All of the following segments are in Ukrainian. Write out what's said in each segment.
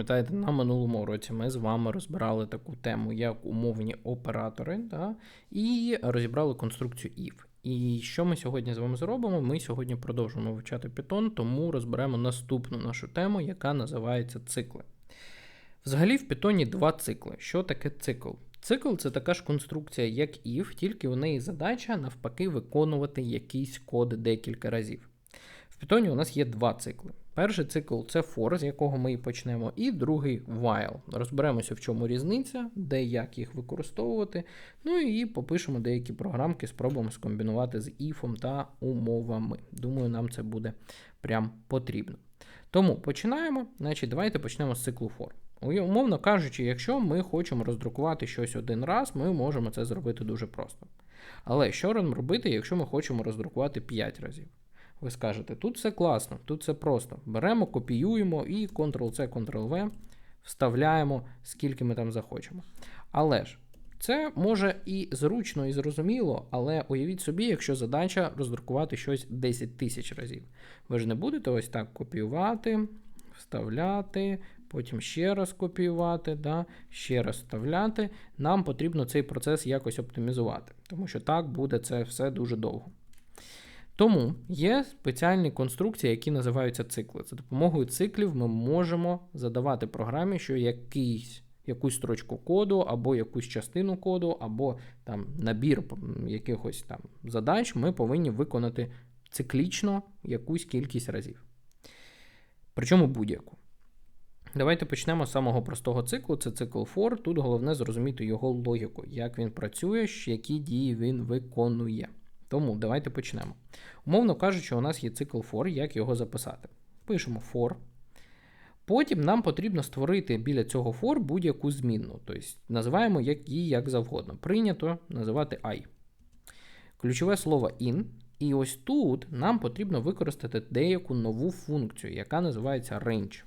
Пам'ятаєте, на минулому році ми з вами розбирали таку тему, як умовні оператори, да, і розібрали конструкцію if. І що ми сьогодні з вами зробимо? Ми сьогодні продовжуємо вивчати Python, тому розберемо наступну нашу тему, яка називається цикли. Взагалі в Python два цикли. Що таке цикл? Цикл це така ж конструкція, як if, тільки у неї задача навпаки виконувати якийсь код декілька разів. Python у нас є два цикли. Перший цикл це for, з якого ми і почнемо, і другий while. Розберемося, в чому різниця, де як їх використовувати. Ну і попишемо деякі програмки, спробуємо скомбінувати з if та умовами. Думаю, нам це буде прям потрібно. Тому починаємо. Значить, давайте почнемо з циклу for. Умовно кажучи, якщо ми хочемо роздрукувати щось один раз, ми можемо це зробити дуже просто. Але що робити, якщо ми хочемо роздрукувати 5 разів? Ви скажете, тут все класно, тут все просто. Беремо, копіюємо і Ctrl-C, Ctrl-V вставляємо, скільки ми там захочемо. Але ж, це може і зручно, і зрозуміло, але уявіть собі, якщо задача роздрукувати щось 10 тисяч разів. Ви ж не будете ось так копіювати, вставляти, потім ще раз копіювати, да, ще раз вставляти. Нам потрібно цей процес якось оптимізувати, тому що так буде це все дуже довго. Тому є спеціальні конструкції, які називаються цикли. За допомогою циклів ми можемо задавати програмі, що якийсь, якусь строчку коду, або якусь частину коду, або там набір якихось там задач ми повинні виконати циклічно якусь кількість разів. Причому будь-яку. Давайте почнемо з самого простого циклу. Це цикл for. Тут головне зрозуміти його логіку, як він працює, які дії він виконує. Тому давайте почнемо. Умовно кажучи, у нас є цикл for, як його записати. Пишемо for. Потім нам потрібно створити біля цього for будь-яку змінну. Тобто називаємо її як завгодно. Прийнято називати i. Ключове слово in. І ось тут нам потрібно використати деяку нову функцію, яка називається range.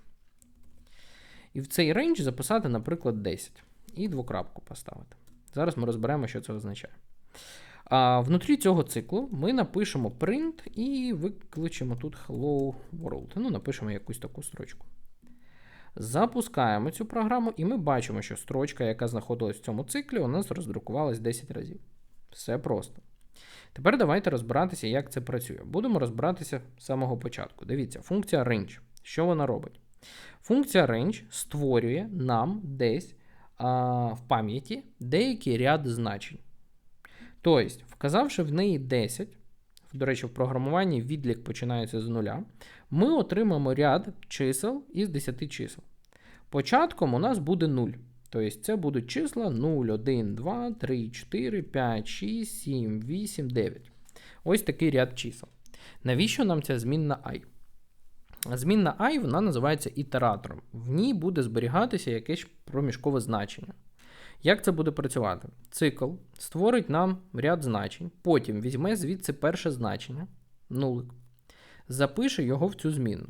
І в цей range записати, наприклад, 10. І двокрапку поставити. Зараз ми розберемо, що це означає. А внутрі цього циклу ми напишемо print і викличемо тут Hello World. Ну, напишемо якусь таку строчку. Запускаємо цю програму, і ми бачимо, що строчка, яка знаходилась в цьому циклі, у нас роздрукувалась 10 разів. Все просто. Тепер давайте розбиратися, як це працює. Будемо розбиратися з самого початку. Дивіться, функція range. Що вона робить? Функція range створює нам десь а, в пам'яті деякий ряд значень. Тобто, вказавши в неї 10, до речі, в програмуванні відлік починається з нуля, ми отримаємо ряд чисел із 10 чисел. Початком у нас буде 0. Тобто це будуть числа 0, 1, 2, 3, 4, 5, 6, 7, 8, 9. Ось такий ряд чисел. Навіщо нам ця змінна i? Змінна і вона називається ітератором. В ній буде зберігатися якесь проміжкове значення. Як це буде працювати? Цикл створить нам ряд значень, потім візьме звідси перше значення, нулик, запише його в цю зміну.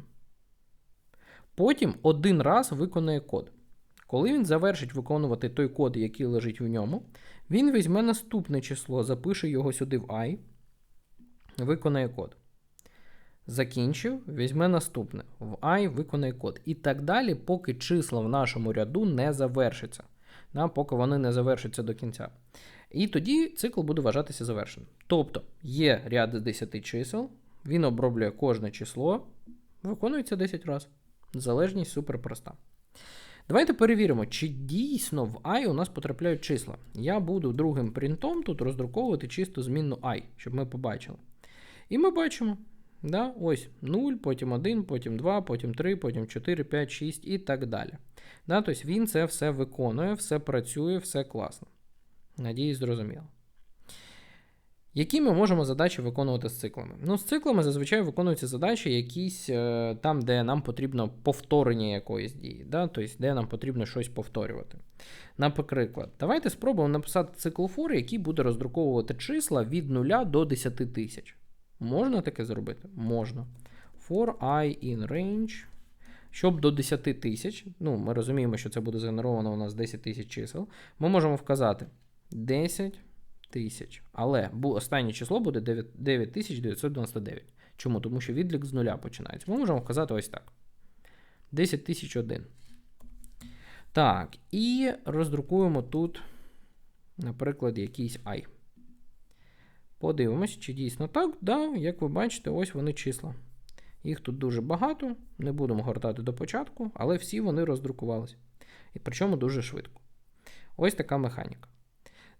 Потім один раз виконає код. Коли він завершить виконувати той код, який лежить в ньому, він візьме наступне число, запише його сюди в i, виконає код. Закінчив, візьме наступне. В і виконає код. І так далі, поки числа в нашому ряду не завершаться да, поки вони не завершаться до кінця. І тоді цикл буде вважатися завершеним. Тобто є ряд з 10 чисел, він оброблює кожне число, виконується 10 разів. Залежність супер проста. Давайте перевіримо, чи дійсно в і у нас потрапляють числа. Я буду другим принтом тут роздруковувати чисто змінну i, щоб ми побачили. І ми бачимо. Да? Ось 0, потім 1, потім 2, потім 3, потім 4, 5, 6 і так далі. Да? Тобто він це все виконує, все працює, все класно. Надіюсь, зрозуміло. Які ми можемо задачі виконувати з циклами? Ну, з циклами зазвичай виконуються задачі якісь е, там, де нам потрібно повторення якоїсь дії, да? тобто, де нам потрібно щось повторювати. Наприклад, давайте спробуємо написати цикл for, який буде роздруковувати числа від 0 до 10 тисяч. Можна таке зробити? Можна. For i in range. Щоб до 10 тисяч, ну, ми розуміємо, що це буде згенеровано у нас 10 тисяч чисел, ми можемо вказати 10 тисяч. Але останнє число буде 9999. Чому? Тому що відлік з нуля починається. Ми можемо вказати ось так: 10 тисяч 1. Так, і роздрукуємо тут, наприклад, якийсь i. Подивимось, чи дійсно так. Да, Як ви бачите, ось вони числа. Їх тут дуже багато, не будемо гортати до початку, але всі вони роздрукувалися. І причому дуже швидко. Ось така механіка.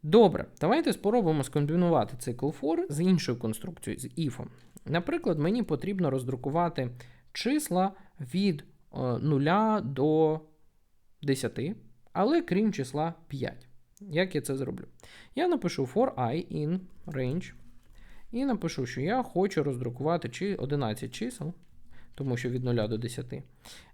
Добре, давайте спробуємо скомбінувати цикл for з іншою конструкцією, з if. Наприклад, мені потрібно роздрукувати числа від 0 е, до 10, але крім числа 5. Як я це зроблю? Я напишу for i in range. І напишу, що я хочу роздрукувати 11 чисел, тому що від 0 до 10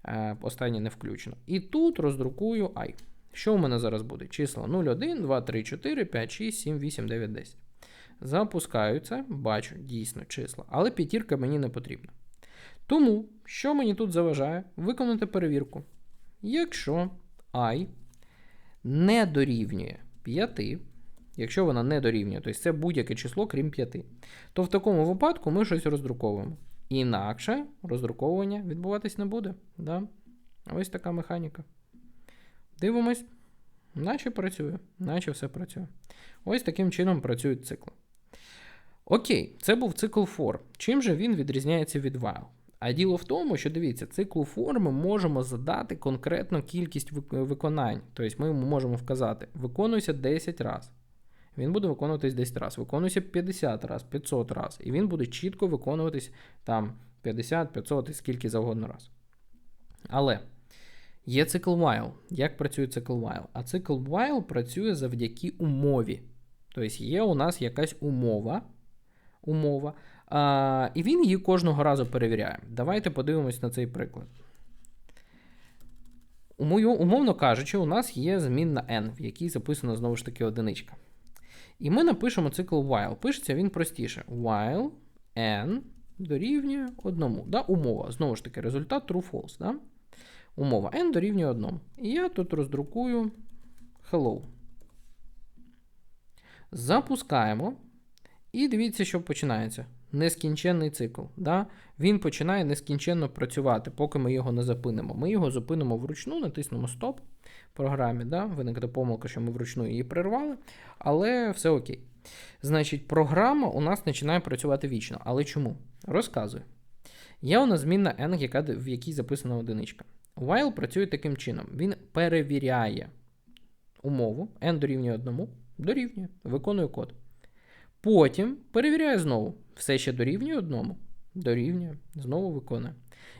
е, останнє не включено. І тут роздрукую i. Що у мене зараз буде? Числа 0, 1, 2, 3, 4, 5, 6, 7, 8, 9, 10. Запускаю це, бачу дійсно числа, але п'ятірка мені не потрібна. Тому, що мені тут заважає? Виконати перевірку. Якщо і не дорівнює 5, якщо вона не дорівнює, тобто це будь-яке число, крім 5, то в такому випадку ми щось роздруковуємо. Інакше роздруковування відбуватись не буде. Да? Ось така механіка. Дивимось, наче працює, наче все працює. Ось таким чином працюють цикли. Окей, це був цикл for. Чим же він відрізняється від while? А діло в тому, що дивіться, циклу for ми можемо задати конкретну кількість виконань. Тобто ми можемо вказати, виконуйся 10 разів. Він буде виконуватись 10 разів, виконуйся 50 разів, 500 разів. І він буде чітко виконуватись там 50, 500 і скільки завгодно раз. Але є цикл while. Як працює цикл while? А цикл while працює завдяки умові. Тобто є у нас якась умова. умова а, І він її кожного разу перевіряє. Давайте подивимось на цей приклад. Умовно кажучи, у нас є змінна n, в якій записано знову ж таки одиничка. І ми напишемо цикл while. Пишеться він простіше. While n дорівнює одному. Да? Умова. Знову ж таки, результат true-false. Да? Умова n дорівнює 1. І я тут роздрукую hello. Запускаємо. І дивіться, що починається. Нескінченний цикл. Да? Він починає нескінченно працювати, поки ми його не зупинимо. Ми його зупинимо вручну, натиснемо стоп програмі. Да? Виникне помилка, що ми вручну її прервали, але все окей. Значить, програма у нас починає працювати вічно. Але чому? Розказую. Є у нас змінна n, в якій записана одиничка. While працює таким чином: він перевіряє умову, n дорівнює 1, дорівнює, виконує код. Потім перевіряє знову. Все ще дорівнює одному. Дорівнює, знову виконує.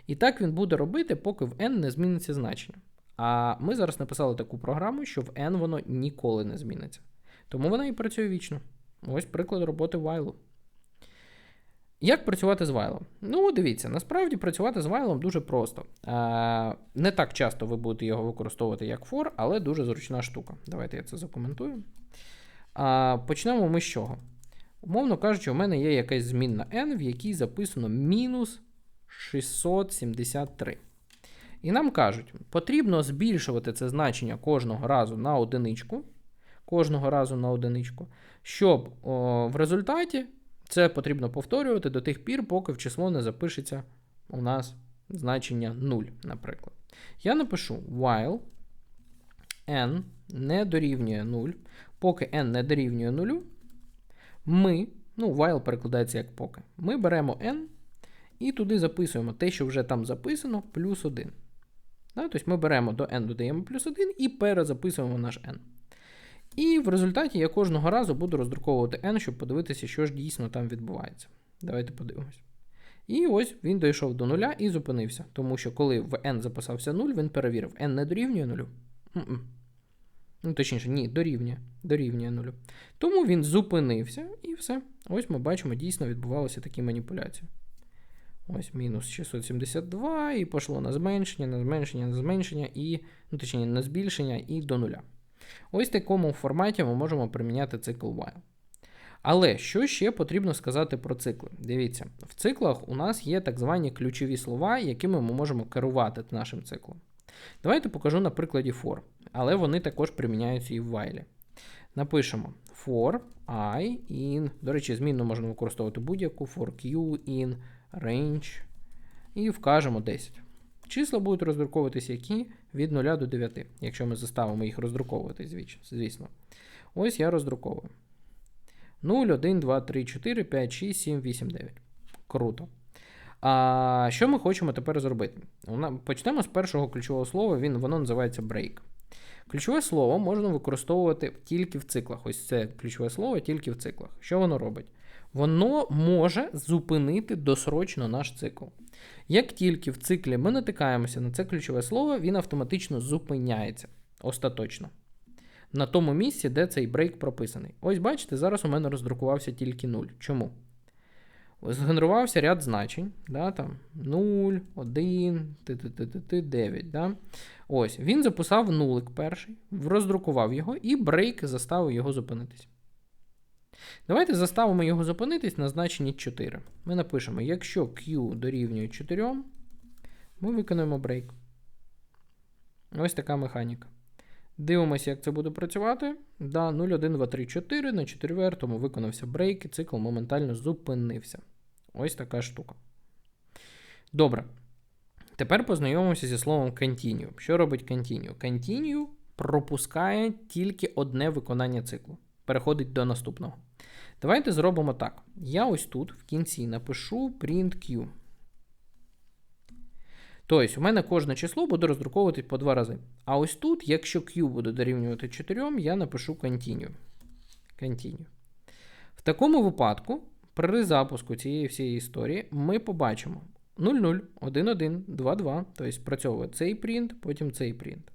І так він буде робити, поки в n не зміниться значення. А ми зараз написали таку програму, що в n воно ніколи не зміниться. Тому вона і працює вічно. Ось приклад роботи вайлу. Як працювати з вайлом? Ну, дивіться, насправді працювати з вайлом дуже просто. Не так часто ви будете його використовувати як for, але дуже зручна штука. Давайте я це закоментую. Почнемо ми з чого? Умовно кажучи, у мене є якась змінна n, в якій записано мінус 673. І нам кажуть, потрібно збільшувати це значення кожного разу на одиничку. Кожного разу на одиничку, щоб о, в результаті це потрібно повторювати до тих пір, поки в число не запишеться у нас значення 0, наприклад. Я напишу while n не дорівнює 0, поки n не дорівнює 0, ми, ну, while перекладається як поки, ми беремо n і туди записуємо те, що вже там записано, плюс 1. Да? Тобто ми беремо до n додаємо плюс 1 і перезаписуємо наш n. І в результаті я кожного разу буду роздруковувати n, щоб подивитися, що ж дійсно там відбувається. Давайте подивимось. І ось він дійшов до нуля і зупинився. Тому що коли в n записався 0, він перевірив, n не дорівнює нулю. Ну, точніше, ні, дорівнює дорівнює нулю. Тому він зупинився і все. Ось ми бачимо, дійсно відбувалися такі маніпуляції. Ось мінус 672, і пішло на зменшення, на зменшення, на зменшення, і, ну, точніше, на збільшення і до нуля. Ось в такому форматі ми можемо приміняти цикл while. Але що ще потрібно сказати про цикли? Дивіться, в циклах у нас є так звані ключові слова, якими ми можемо керувати нашим циклом. Давайте покажу на прикладі for, але вони також приміняються і в while. Напишемо for i in. До речі, змінну можна використовувати будь-яку for q in range. І вкажемо 10. числа будуть роздруковуватися які від 0 до 9, якщо ми заставимо їх роздруковувати, звісно. Ось я роздруковую. 0, 1, 2, 3, 4, 5, 6, 7, 8, 9. Круто. А що ми хочемо тепер зробити? Почнемо з першого ключового слова, він, воно називається break. Ключове слово можна використовувати тільки в циклах. Ось це ключове слово тільки в циклах. Що воно робить? Воно може зупинити досрочно наш цикл. Як тільки в циклі ми натикаємося на це ключове слово, він автоматично зупиняється остаточно. На тому місці, де цей брейк прописаний. Ось бачите, зараз у мене роздрукувався тільки 0. Чому? Згенерувався ряд значень, да, там 0, 1, т, т, т, т, т, 9. Да? Ось, він записав нулик перший, роздрукував його, і брейк заставив його зупинитись. Давайте заставимо його зупинитись на значенні 4. Ми напишемо, якщо Q дорівнює 4, ми виконуємо брейк. Ось така механіка. Дивимося, як це буде працювати. Да, 0, 1, 2, 3, 4. На четвертому виконався брейк, і цикл моментально зупинився. Ось така штука. Добре. Тепер познайомимося зі словом continue. Що робить continue? Continue пропускає тільки одне виконання циклу. Переходить до наступного. Давайте зробимо так. Я ось тут в кінці напишу print q. Тобто, у мене кожне число буде роздруковуватись по два рази. А ось тут, якщо Q буде дорівнювати 4, я напишу continue. continue. В такому випадку, при запуску цієї всієї історії, ми побачимо 00, 11, 22, тобто спрацьовує цей принт, потім цей принт.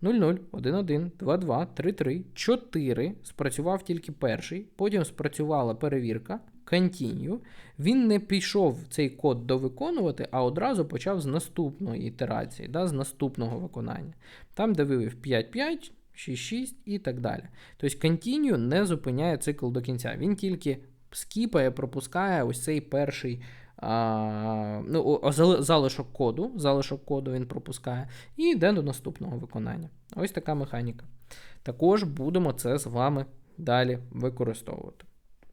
00, 11, 22, 33, 4. Спрацював тільки перший, потім спрацювала перевірка. Continue. Він не пішов цей код довиконувати, а одразу почав з наступної ітерації, да, з наступного виконання. Там, де вивів 5, 5, 6, 6 і так далі. Тобто Continue не зупиняє цикл до кінця. Він тільки скіпає, пропускає ось цей перший а, ну, залишок коду. Залишок коду він пропускає і йде до наступного виконання. Ось така механіка. Також будемо це з вами далі використовувати.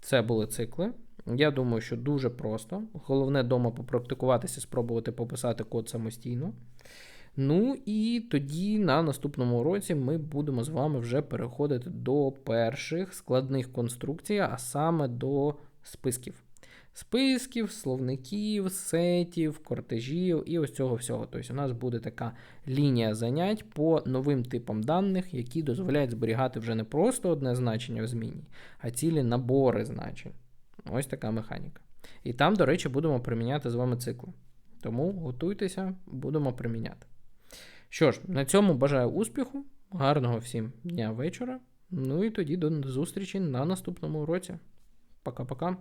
Це були цикли. Я думаю, що дуже просто. Головне вдома попрактикуватися, спробувати пописати код самостійно. Ну і тоді на наступному уроці ми будемо з вами вже переходити до перших складних конструкцій, а саме до списків. Списків, словників, сетів, кортежів і ось цього всього. Тобто у нас буде така лінія занять по новим типам даних, які дозволяють зберігати вже не просто одне значення в зміні, а цілі набори значень. Ось така механіка. І там, до речі, будемо приміняти з вами цикли. Тому готуйтеся, будемо приміняти. Що ж, на цьому бажаю успіху, гарного всім дня вечора. Ну і тоді до зустрічі на наступному уроці. Пока-пока.